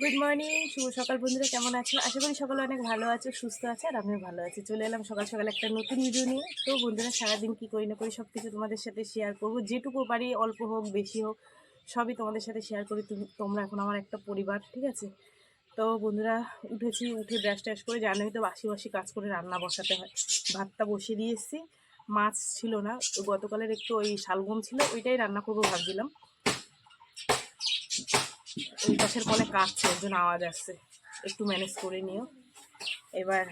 Good morning শুভ সকাল বন্ধুরা, কেমন আছো? আশা করি সকলে অনেক ভালো আছো, সুস্থ আছে, আর আমিও ভালো আছি। চলে এলাম সকাল সকাল একটা নতুন ভিডিও নিয়ে। তো বন্ধুরা, সারাদিন কী করি না করি সব কিছু তোমাদের সাথে শেয়ার করব। যেটুকু পারি, অল্প হোক, বেশি হোক, সবই তোমাদের সাথে শেয়ার করি। তুমি, তোমরা এখন আমার একটা পরিবার, ঠিক আছে? তো বন্ধুরা, উঠেছি, উঠে ব্রাশ ট্যাশ করে জানোই তো বাসি বাসি কাজ করে রান্না বসাতে হয়। ভাতটা বসিয়ে দিয়ে এসেছি। মাছ ছিল না গতকালের একটু ওই শালগম ছিল, ওইটাই রান্না করব ভাবছিলাম। পাশের কলে কাটছে জন্য আওয়াজ আসছে। একটু ম্যানেজ করে নিও। এবার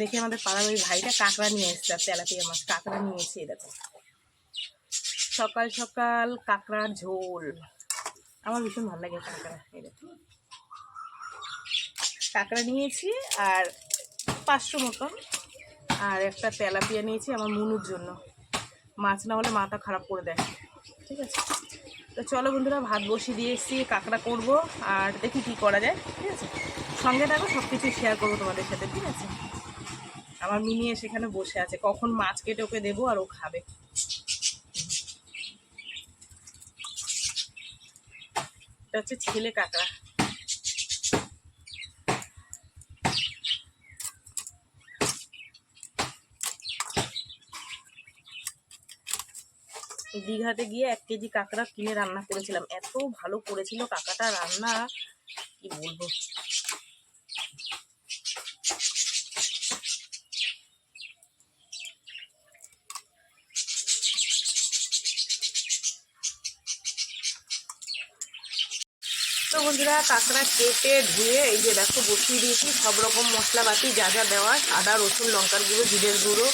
দেখি আমাদের পাড়ার ওই ভাইটা কাঁকড়া নিয়ে এসছে, আর তেলাপিয়া মাছ, কাঁকড়া নিয়ে এসে দেখো। সকাল সকাল কাঁকড়ার ঝোল। আমার ভীষণ ভালো লাগে কাঁকড়া, এই কাঁকড়া নিয়েছি, আর পাঁচশো মতন। আর একটা তেলাপিয়া নিয়েছি আমার মুনুর জন্য। মাছ না হলে মাথা খারাপ করে দেয়। ঠিক আছে? তো চলো বন্ধুরা, ভাত বসিয়ে দিয়ে এসেছি, কাঁকড়া করব আর দেখি কি করা যায়, ঠিক আছে? সঙ্গে থাকো সব কিছু শেয়ার করব তোমাদের সাথে, ঠিক আছে? আমার মিনি সেখানে বসে আছে, কখন মাছ কেটে ওকে দেবো আর ও খাবে। এটা হচ্ছে ছেলে কাঁকড়া। দীঘাতে গিয়ে এক কেজি কাঁকড়া কিনে রান্না করেছিলাম। এত ভালো করেছিল কাঁকড়াটা রান্না, কি বলব? তো বন্ধুরা, কাঁকড়া কেটে ধুয়ে এই যে দেখো বসিয়ে দিয়েছি, সব রকম মশলাপাতি, যা যা দেওয়া, আদা, রসুন, লঙ্কার গুঁড়ো, জিরের গুঁড়ো,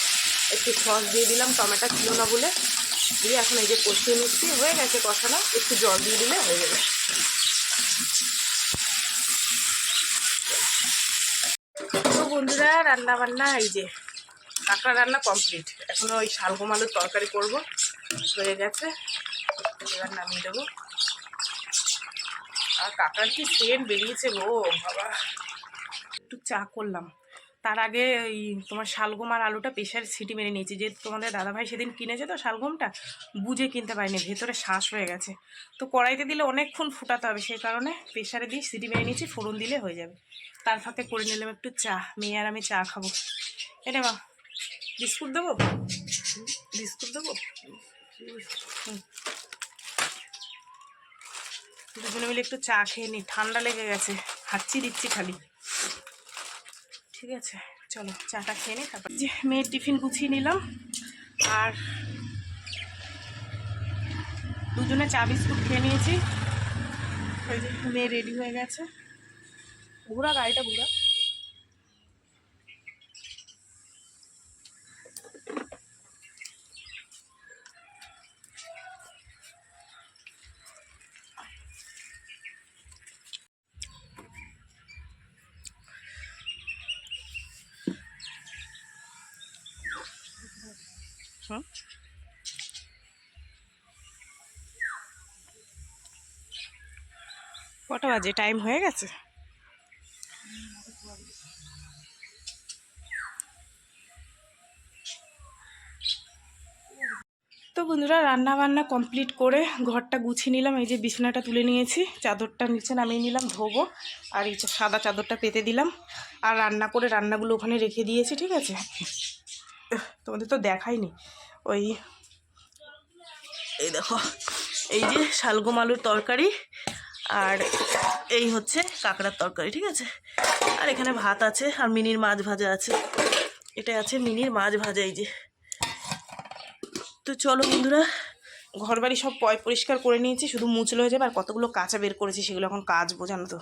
একটু সস দিয়ে দিলাম, টমেটো ছিল না বলে। দিয়ে এখন এই যে কষিয়ে নিচ্ছি, হয়ে গেছে কষানো, একটু জল দিয়ে দিলে হয়ে যাবে। বন্ধুরা রান্না বান্না এই যে, কাঁকড়া রান্না কমপ্লিট এখন ওই শালগম আলুর তরকারি করব, হয়ে গেছে। এবার নামিয়ে দেবো। আর কাঁকড়ার কি সেন্ট বেরিয়েছে গো, বাবা। একটু চা করলাম। তার আগে ওই তোমার শালগম আর আলুটা প্রেশার সিটি মেরে নিয়েছি। যে তোমাদের দাদাভাই সেদিন কিনেছে তো শালগমটা, বুঝে কিনতে পারিনি, ভেতরে শ্বাস হয়ে গেছে। তো কড়াইতে দিলে অনেকক্ষণ ফুটাতে হবে, সেই কারণে প্রেশারে দিয়ে সিটি মেরে নিয়েছি, ফোড়ন দিলে হয়ে যাবে। তার ফাঁকে করে নিলাম একটু চা, মেয়ে আর আমি চা খাব। এটা মা, বিস্কুট দেবো? বিস্কুট দেবো। দুজনে মিলে একটু চা খেয়ে নি, ঠান্ডা লেগে গেছে, হাঁচি দিচ্ছি খালি। ঠিক আছে, চলো চাটা খেয়ে নিই তারপর যে মেয়ের টিফিন গুছিয়ে নিলাম, আর দুজনে চা বিস্কুট খেয়ে নিয়েছি। ওই যে মেয়ে রেডি হয়ে গেছে। ঘোরা গাড়িটা ঘোরা হুম কটা বাজে? টাইম হয়ে গেছে? তো বন্ধুরা রান্না বান্না কমপ্লিট করে ঘরটা গুছিয়ে নিলাম। এই যে বিছানাটা তুলে নিয়েছি, চাদরটা নিচে নামিয়ে নিলাম, ধোবো। আর এই সাদা চাদরটা পেতে দিলাম। আর রান্না করে রান্নাগুলো ওখানে রেখে দিয়েছি, ঠিক আছে? তোমাদের তো দেখাইনি। ওই এই দেখো, এই যে শালগম আলুর তরকারি আর এই হচ্ছে কাঁকড়ার তরকারি, ঠিক আছে? আর এখানে ভাত আছে আর মিনির মাছ ভাজা আছে। এটা আছে মিনির মাছ ভাজা, এই যে। তো চলো বন্ধুরা ঘর বাড়ি সব পয় পরিষ্কার করে নিয়েছি, শুধু মুছলে হয়ে যাবে আর কতগুলো কাঁচা বের করেছি সেগুলো এখন কাজ বোঝানো তো?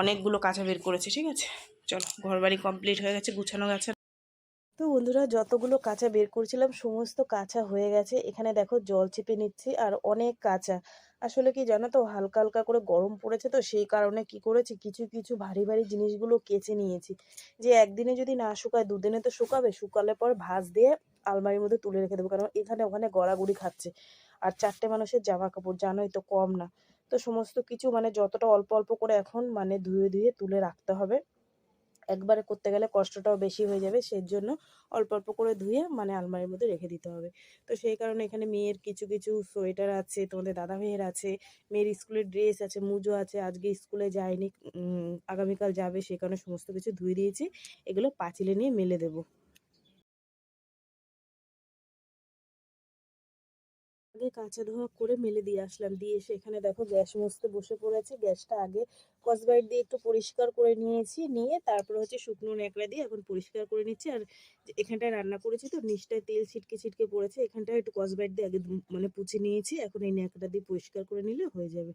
অনেকগুলো কাঁচা বের করেছে, ঠিক আছে? চলো ঘর বাড়ি কমপ্লিট হয়ে গেছে, গুছানো গেছে তো বন্ধুরা, যতগুলো কাঁচা বের করছিলাম, সমস্ত কাঁচা হয়ে গেছে। এখানে দেখো জল চেপে নিচ্ছি, আর অনেক কাঁচা। আসলে কি জানো তো, হালকা হালকা করে গরম পড়েছে তো, সেই কারণে কি করেছি, কিছু কিছু ভারী ভারী জিনিসগুলো কেচে নিয়েছি। যে একদিনে যদি না শুকায়, দুদিনে তো শুকাবে। শুকালে পর ভাঁজ দিয়ে আলমারির মধ্যে তুলে রেখে দেবো, কারণ এখানে ওখানে গড়াগড়ি খাচ্ছে। আর চারটে মানুষের জামা কাপড় জানোই তো কম না। তো সমস্ত কিছু মানে যতটা অল্প অল্প করে এখন মানে ধুয়ে ধুয়ে তুলে রাখতে হবে। একবারে করতে গেলে কষ্টটাও বেশি হয়ে যাবে সেই জন্য অল্প অল্প করে ধুয়ে মানে আলমারির মধ্যে রেখে দিতে হবে। তো সেই কারণে এখানে মেয়ের কিছু কিছু সোয়েটার আছে, তোমাদের দাদা ভাইয়ের আছে, মেয়ের স্কুলের ড্রেস আছে, মুজো আছে, আজকে স্কুলে যায়নি আগামীকাল যাবে সেই কারণে সমস্ত কিছু ধুয়ে দিয়েছি, এগুলো পাঁচিলে নিয়ে মেলে দেবো। আগে কাঁচা ধোয়া করে মেলে দিয়ে আসলাম। দিয়ে এসে এখানে দেখো গ্যাস মুছতে বসে পড়েছে। গ্যাসটা আগে কসবাইট দিয়ে একটু পরিষ্কার করে নিয়েছি। নিয়ে তারপরে হচ্ছে শুকনো ন্যাকড়া দিয়ে এখন পরিষ্কার করে নিচ্ছি। আর এখানটায় রান্না করেছি তো, নিচটায় তেল ছিটকে ছিটকে পড়েছে। এখানটায় একটু কসবাইট দিয়ে আগে মানে পুছে নিয়েছি। এখন এই ন্যাকড়া দিয়ে পরিষ্কার করে নিলে হয়ে যাবে।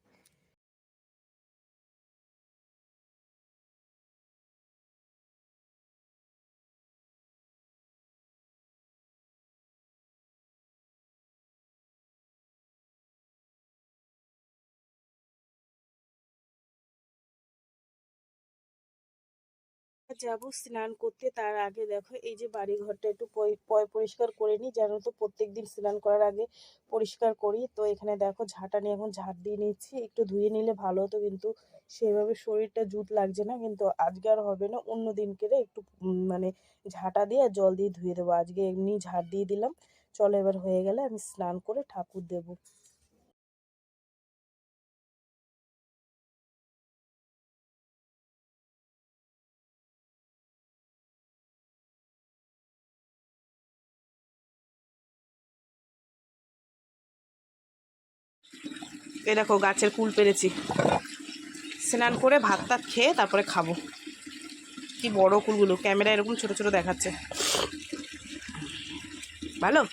যাব, স্নান করতে তার আগে দেখো এই যে বাড়ি ঘরটা একটু পরিষ্কার করে নিই। জানো তো প্রত্যেকদিন স্নান করার আগে পরিষ্কার করি। তো এখানে দেখো ঝাঁটা নিয়ে এখন ঝাঁট দিয়ে নিচ্ছি। একটু ধুয়ে নিলে ভালো হতো কিন্তু সেভাবে শরীরটা জুত লাগছে না। কিন্তু আজকে আর হবে না। অন্য দিনকে একটু মানে ঝাঁটা দিয়ে আর জল দিয়ে ধুয়ে দেবো। আজকে এমনি ঝাঁট দিয়ে দিলাম। চলো এবার হয়ে গেলে আমি স্নান করে ঠাকুর দেবো। এই দেখো, গাছের কুল পেরেছি। স্নান করে ভাত টাত খেয়ে তারপরে খাব। কি বড় কুলগুলো, ক্যামেরা এরকম ছোট ছোট দেখাচ্ছে। ভালো?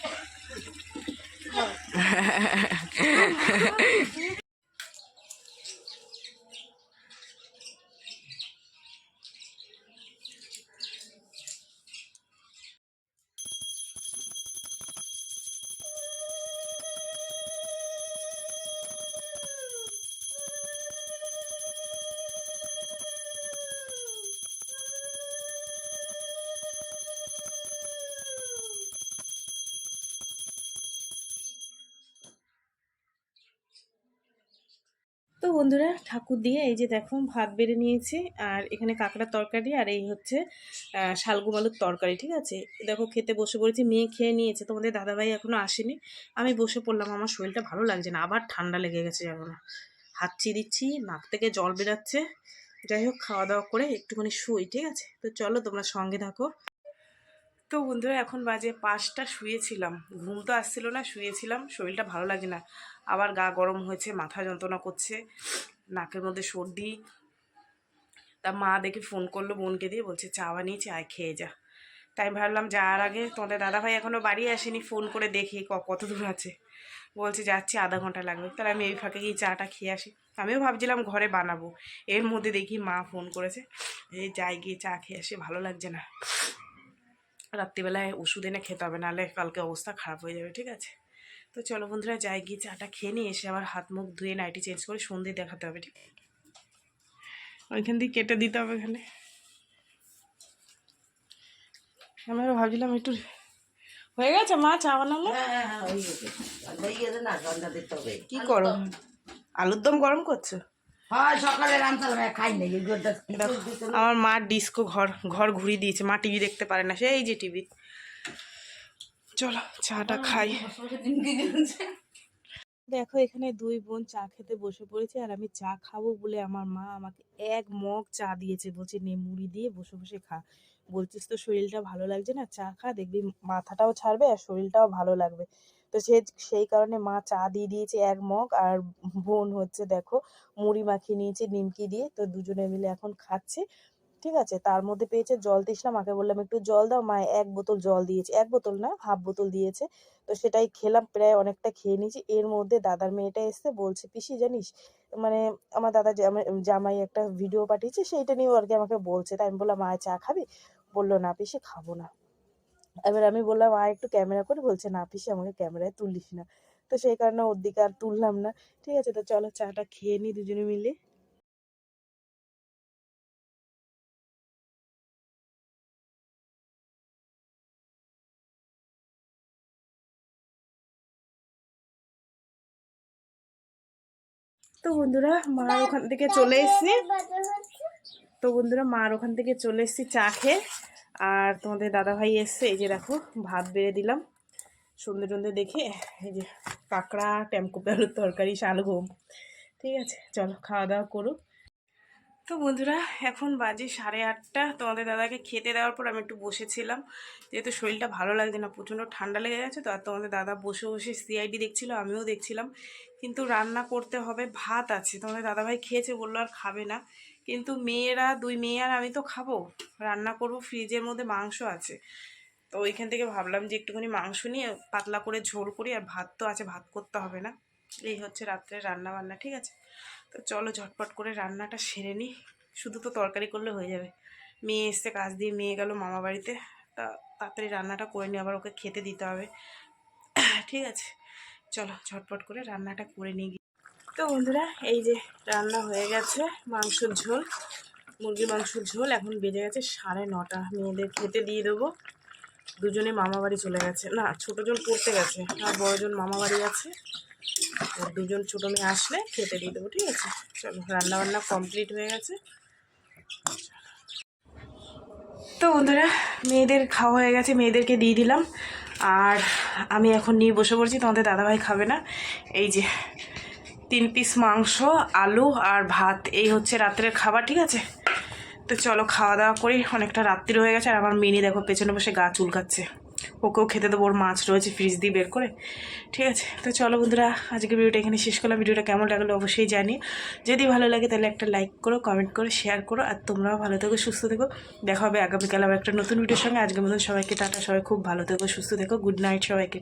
তো বন্ধুরা ঠাকুর দিয়ে এই যে দেখো ভাত বেড়ে নিয়েছি আর এখানে কাঁকড়ার তরকারি আর এই হচ্ছে শালগম আলুর তরকারি, ঠিক আছে? দেখো খেতে বসে পড়েছি, মেয়ে খেয়ে নিয়েছে, তোমাদের দাদাভাই এখনও আসেনি। আমি বসে পড়লাম, আমার শরীরটা ভালো লাগছে না, আবার ঠান্ডা লেগে গেছে জানো না। হাঁচি দিচ্ছি, নাক থেকে জল বেরাচ্ছে। যাই হোক, খাওয়া দাওয়া করে একটুখানি শুই, ঠিক আছে? তো চলো তোমরা সঙ্গে থাকো। তো বন্ধুরা, এখন বাজে পাঁচটা, শুয়েছিলাম। ঘুম তো আসছিল না, শুয়েছিলাম, শরীরটা ভালো লাগে না। আবার গা গরম হয়েছে, মাথা যন্ত্রণা করছে, নাকের মধ্যে সর্দি। তা মা দেখে ফোন করল বোনকে দিয়ে, বলছে চা বানিয়েছি আয় খেয়ে যা। তাই ভাবলাম যাওয়ার আগে তোমাদের দাদাভাই এখনও বাড়ি আসেনি, ফোন করে দেখি কত দূর আছে। বলছে যাচ্ছি, আধা ঘণ্টা লাগবে। তাহলে আমি এই ফাঁকে গিয়ে চাটা খেয়ে আসি। আমিও ভাবছিলাম ঘরে বানাবো। এর মধ্যে দেখি মা ফোন করেছে এই যাই গিয়ে চা খেয়ে আসি, ভালো লাগছে না। রাত্রিবেলায় ওষুধ এনে খেতে হবে নাহলে কালকে অবস্থা খারাপ হয়ে যাবে ঠিক আছে? তো চলো বন্ধুরা যাই গিয়ে চাটা খেয়ে নিয়ে এসে আবার হাত মুখ ধুয়ে নাইটি চেঞ্জ করে সন্ধে দেখাতে হবে ঠিক? ওইখান দিয়ে কেটে দিতে হবে এখানে আমি আবার ভাবছিলাম একটু হয়ে গেছে মা চা বানালো? কি করো? আলুর দম গরম করছ? আমার মা ডিস্কো ঘর ঘর ঘুরিয়ে দিয়েছে মা টিভি দেখতে পারে না সেই যে টিভি। চলো চাটা খাই। দেখো এখানে দুই বোন চা খেতে বসে পড়েছে আর আমি চা খাব বলে আমার মা আমাকে এক মগ চা দিয়েছে বলছে নে মুড়ি দিয়ে বসে বসে খা। বলছিস তো শরীরটা ভালো লাগছে না? চা খা দেখবি মাথাটাও ছাড়বে আর শরীরটাও ভালো লাগবে। তো সে সেই কারণে মা চা দিয়ে দিয়েছে, এক মগ। আর বোন হচ্ছে দেখো, মুড়ি মাখিয়ে নিয়েছে, নিমকি দিয়ে। তো দুজনে মিলে এখন খাচ্ছে। ঠিক আছে? তার মধ্যে পেয়েছে জল তৃষ্ণা মাকে বললাম, একটু জল দাও। মা এক বোতল জল দিয়েছে। এক বোতল না, হাফ বোতল দিয়েছে। তো সেটাই খেলাম, প্রায় অনেকটা খেয়ে নিয়েছি। এর মধ্যে দাদার মেয়েটা এসে বলছে, পিসি, জানিস? মানে আমার দাদা জামাই একটা ভিডিও পাঠিয়েছে, সেইটা নিয়েও আর কি আমাকে বলছে। তাই আমি বললাম, আয় চা খাবি? বলল, না পিসি, খাব না। এবার আমি বললাম, আয় একটু ক্যামেরা করে। বলছে, না পিসি, আমাকে ক্যামেরায় তুলিস না। তো সেই কারণে ওর দিকে আর তুললাম না। ঠিক আছে, তো চলো চাটা খেয়ে নিই দুজনে মিলে। তো বন্ধুরা, মা ওখান থেকে চলে এসছি। তো বন্ধুরা মার ওখান থেকে চলে এসেছি চা খেয়ে। আর তোমাদের দাদাভাই এসছে, এই যে দেখো, ভাত বেড়ে দিলাম। সন্ধে টন্ধে দেখে, এই যে কাঁকড়া, ট্যামকোপে, আলুর তরকারি, শালগম। ঠিক আছে, চলো খাওয়া দাওয়া করুক তো বন্ধুরা, এখন বাজে সাড়ে আটটা। তোমাদের দাদাকে খেতে দেওয়ার পর আমি একটু বসেছিলাম। যেহেতু শরীরটা ভালো লাগছে না, প্রচণ্ড ঠান্ডা লেগে গেছে, তো আর তোমাদের দাদা বসে বসে সিআইডি দেখছিল, আমিও দেখছিলাম। কিন্তু রান্না করতে হবে, ভাত আছে। তোমাদের দাদাভাই খেয়েছে বলল আর খাবে না। কিন্তু মেয়েরা, দুই মেয়ে আর আমি তো খাব। রান্না করব, ফ্রিজের মধ্যে মাংস আছে। তো ওইখান থেকে ভাবলাম যে একটুখানি মাংস নিয়ে পাতলা করে ঝোল করি, আর ভাত তো আছে, ভাত করতে হবে না। এই হচ্ছে রাত্রে রান্না বান্না ঠিক আছে? তো চলো ঝটপট করে রান্নাটা সেরে নিই। শুধু তো তরকারি করলে হয়ে যাবে। মেয়ে এসছে, কাজ দিয়ে মেয়ে গেল মামা বাড়িতে। তা তাড়াতাড়ি রান্নাটা করে নিই আবার ওকে খেতে দিতে হবে। ঠিক আছে? চলো ঝটপট করে রান্নাটা করে নিই। তো বন্ধুরা, এই যে রান্না হয়ে গেছে, মাংসের ঝোল, মুরগির মাংসের ঝোল এখন বেজে গেছে সাড়ে নটা। মেয়েদের খেতে দিয়ে দেবো। দুজনে মামা বাড়ি চলে গেছে। না, ছোটো ছোটোজন পড়তে গেছে, আর বড়জন মামা বাড়ি আছে। আর দুজন ছোটো মেয়ে আসলে খেতে দিয়ে দেবো, ঠিক আছে? চলো রান্না বান্না কমপ্লিট হয়ে গেছে। তো বন্ধুরা, মেয়েদের খাওয়া হয়ে গেছে, মেয়েদেরকে দিয়ে দিলাম। আর আমি এখন নিয়ে বসে পড়ছি, তোমাদের দাদাভাই খাবে না। এই যে তিন পিস মাংস, আলু আর ভাত। এই হচ্ছে রাত্রের খাবার, ঠিক আছে? তো চলো খাওয়া দাওয়া করি। অনেকটা রাত্রি হয়ে গেছে আর আমার মিনি দেখো পেছনে বসে গা চুলকাচ্ছে। ওকেও খেতে দেবো, ওর মাছ রয়েছে ফ্রিজ দিয়ে বের করে। ঠিক আছে? তো চলো বন্ধুরা, আজকে ভিডিওটা এখানে শেষ করলাম। ভিডিওটা কেমন লাগল অবশ্যই জানি যদি ভালো লাগে তাহলে একটা লাইক করো কমেন্ট করো শেয়ার করো আর তোমরাও ভালো থেকো, সুস্থ থেকো। দেখা হবে আগামীকাল আবার একটা নতুন ভিডিওর সঙ্গে। আজকের মতন সবাইকে টাটা। সবাই খুব ভালো থেকো, সুস্থ থেকো। গুড নাইট সবাইকে।